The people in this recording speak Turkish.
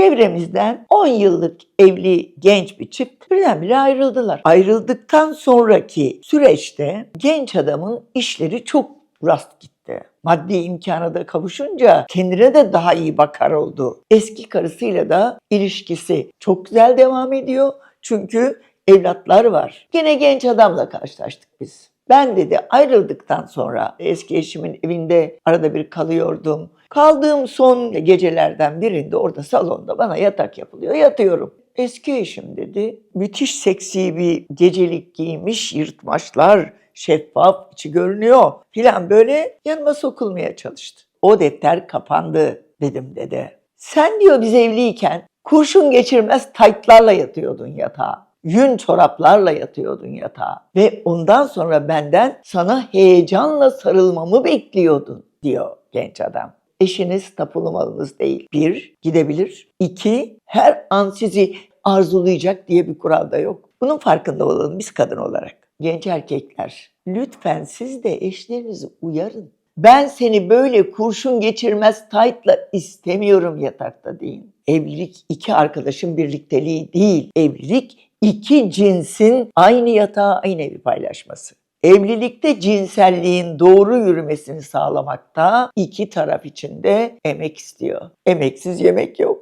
Çevremizden 10 yıllık evli genç bir çift birdenbire ayrıldılar. Ayrıldıktan sonraki süreçte genç adamın işleri çok rast gitti. Maddi imkana da kavuşunca kendine de daha iyi bakar oldu. Eski karısıyla da ilişkisi çok güzel devam ediyor. Çünkü evlatlar var. Gene genç adamla karşılaştık biz. Ben dedi ayrıldıktan sonra eski eşimin evinde arada bir kalıyordum. Kaldığım son gecelerden birinde orada salonda bana yatak yapılıyor. Yatıyorum. Eski eşim dedi. Müthiş seksi bir gecelik giymiş, yırtmaçlar, şeffaf, içi görünüyor filan böyle yanıma sokulmaya çalıştı. O defter kapandı dedim dede. Sen diyor biz evliyken kurşun geçirmez taytlarla yatıyordun yatağa. Yün çoraplarla yatıyordun yatağa. Ve ondan sonra benden sana heyecanla sarılmamı bekliyordun diyor genç adam. Eşiniz tapulu malınız değil. Bir, gidebilir. İki, her an sizi arzulayacak diye bir kural da yok. Bunun farkında olalım biz kadın olarak. Genç erkekler, lütfen siz de eşlerinizi uyarın. Ben seni böyle kurşun geçirmez taytla istemiyorum yatakta deyin. Evlilik iki arkadaşın birlikteliği değil. Evlilik iki cinsin aynı yatağı, aynı evi paylaşması. Evlilikte cinselliğin doğru yürümesini sağlamakta iki taraf için de emek istiyor. Emeksiz yemek yok.